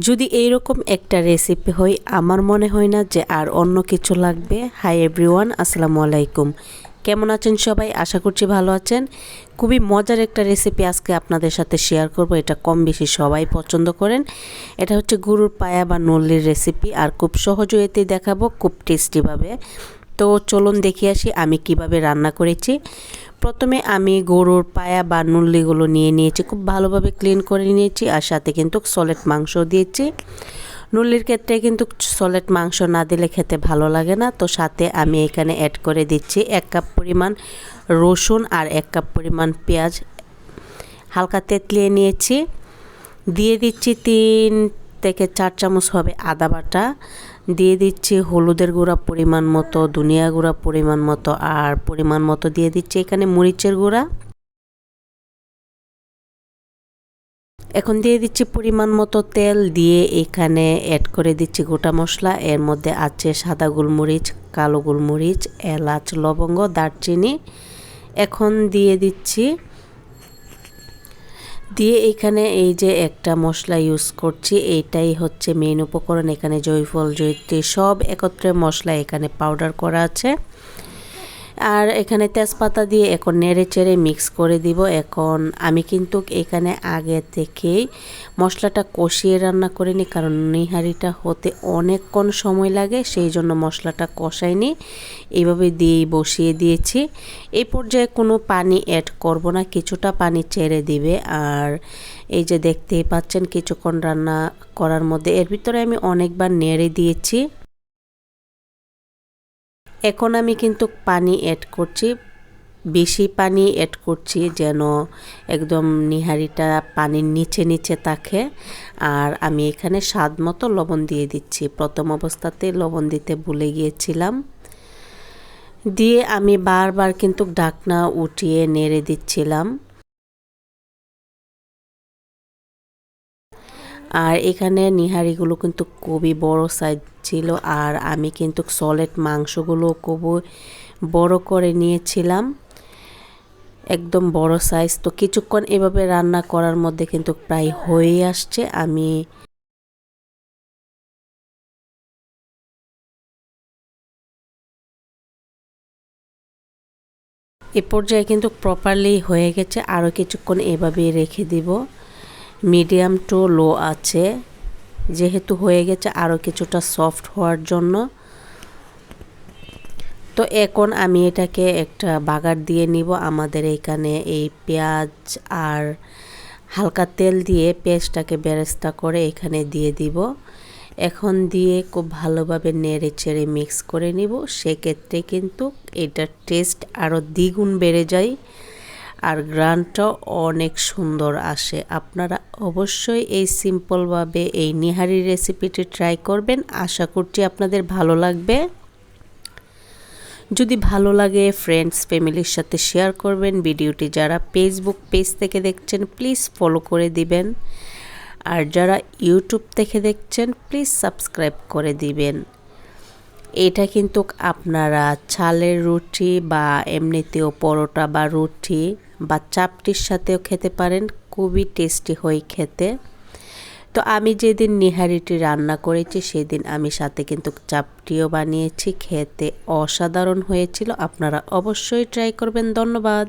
যদি এইরকম একটা রেসিপি হয়, আমার মনে হয় না যে আর অন্য কিছু লাগবে। হাই এভরিওয়ান আসসালামু আলাইকুম। কেমন আছেন সবাই? আশা করছি ভালো আছেন। খুবই মজার একটা রেসিপি আজকে আপনাদের সাথে শেয়ার করব। এটা কম বেশি সবাই পছন্দ করেন। এটা হচ্ছে গরুর পায়া বা নল্লির রেসিপি আর খুব সহজ এতে দেখাবো, খুব টেস্টিভাবে তো চলুন দেখে আসি আমি কীভাবে রান্না করেছি। প্রথমে আমি গরুর পায়া বা নুল্লিগুলো নিয়ে নিয়েছি, খুব ভালোভাবে ক্লিন করে নিয়েছি আর সাথে কিন্তু সলেট মাংস দিয়েছি। নুল্লির ক্ষেত্রে কিন্তু সলেট মাংস না দিলে খেতে ভালো লাগে না, তো সাথে আমি এখানে অ্যাড করে দিচ্ছি এক কাপ পরিমাণ রসুন আর এক কাপ পরিমাণ পেঁয়াজ। হালকা তেতলিয়ে নিয়েছি। দিয়ে দিচ্ছি তিন থেকে চার চামচ হবে আদা বাটা। দিয়ে দিচ্ছি হলুদের গুঁড়া পরিমাণ মতো, ধনিয়া গুঁড়া পরিমাণ মতো, আর পরিমাণ মতো দিয়ে দিচ্ছি এখানে মরিচের গুঁড়া। এখন দিয়ে দিচ্ছি পরিমাণ মতো তেল, দিয়ে এখানে অ্যাড করে দিচ্ছি গোটা মশলা। এর মধ্যে আছে সাদা গোলমরিচ, কালো গোলমরিচ, এলাচ, লবঙ্গ, দারচিনি। এখন দিয়ে দিচ্ছি দিয়ে এখানে এই যে একটা মশলা ইউজ করছি, এটাই হচ্ছে মেন উপকরণ। এখানে জয়ফল, জয়িত্রী সব একত্রে মশলা এখানে পাউডার করা আছে। আর এখানে তেজপাতা দিয়ে এখন নেড়ে চেড়ে মিক্স করে দিব। এখন আমি কিন্তু এখানে আগে থেকেই মশলাটা কষিয়ে রান্না করে নিই কারণ নিহারিটা হতে অনেকক্ষণ সময় লাগে, সেই জন্য মশলাটা কষাইনি। এইভাবে দিয়েই বসিয়ে দিয়েছি। এই পর্যায়ে কোনো পানি অ্যাড করব না, কিছুটা পানি চেড়ে দিবে। আর এই যে দেখতেই পাচ্ছেন, কিছুক্ষণ রান্না করার মধ্যে এর ভিতরে আমি অনেকবার নেড়ে দিয়েছি। এখন আমি কিন্তু পানি অ্যাড করছি, বেশি পানি অ্যাড করছি যেন একদম নিহারিটা পানির নিচে নিচে থাকে। আর আমি এখানে স্বাদ মতো লবণ দিয়ে দিচ্ছি। প্রথম অবস্থাতে লবণ দিতে ভুলে গিয়েছিলাম। দিয়ে আমি বারবার কিন্তু ডাকনা উঠিয়ে নেড়ে দিচ্ছিলাম। আর এখানে নিহারিগুলো কিন্তু খুবই বড় সাইজ ছিল আর আমি কিন্তু সলেট মাংসগুলো খুবই বড় করে নিয়েছিলাম। একদম বড় সাইজ তো কিছুক্ষণ এভাবে রান্না করার মধ্যে কিন্তু প্রায় হয়ে আসছে। আমি এ পর্যায়ে কিন্তু প্রপারলি হয়ে গেছে। আরও কিছুক্ষণ এভাবেই রেখে দিব। মিডিয়াম টু লো আছে। যেহেতু হয়ে গেছে আরও কিছুটা সফট হওয়ার জন্য। তো এখন আমি এটাকে একটা বাগার দিয়ে নিব। আমাদের এখানে এই পেঁয়াজ আর হালকা তেল দিয়ে পেঁয়াজটাকে বেরেস্তা করে এখানে দিয়ে দিব। এখন দিয়ে খুব ভালোভাবে নেড়ে চেড়ে মিক্স করে নিব। সেক্ষেত্রে কিন্তু এটার টেস্ট আরও দ্বিগুণ বেড়ে যায়। আর গ্রানটাও অনেক সুন্দর আসে। আপনারা অবশ্যই এই সিম্পলভাবে এই নিহারি রেসিপিটি ট্রাই করবেন। আশা করছি আপনাদের ভালো লাগবে। যদি ভালো লাগে ফ্রেন্ডস ফ্যামিলির সাথে শেয়ার করবেন। ভিডিওটি যারা ফেসবুক পেজ থেকে দেখছেন প্লিজ ফলো করে দিবেন। আর যারা ইউটিউব থেকে দেখছেন প্লিজ সাবস্ক্রাইব করে দিবেন। এটা কিন্তু আপনারা চালের রুটি বা এমনিতেও পরোটা বা রুটি বা চাপটির সাথেও খেতে পারেন, খুবই টেস্টি হয় খেতে। তো আমি যেদিন নিহারিটি রান্না করেছি, সেদিন আমি সাথে কিন্তু চাপটিও বানিয়েছি, খেতে অসাধারণ হয়েছিল। আপনারা অবশ্যই ট্রাই করবেন। ধন্যবাদ।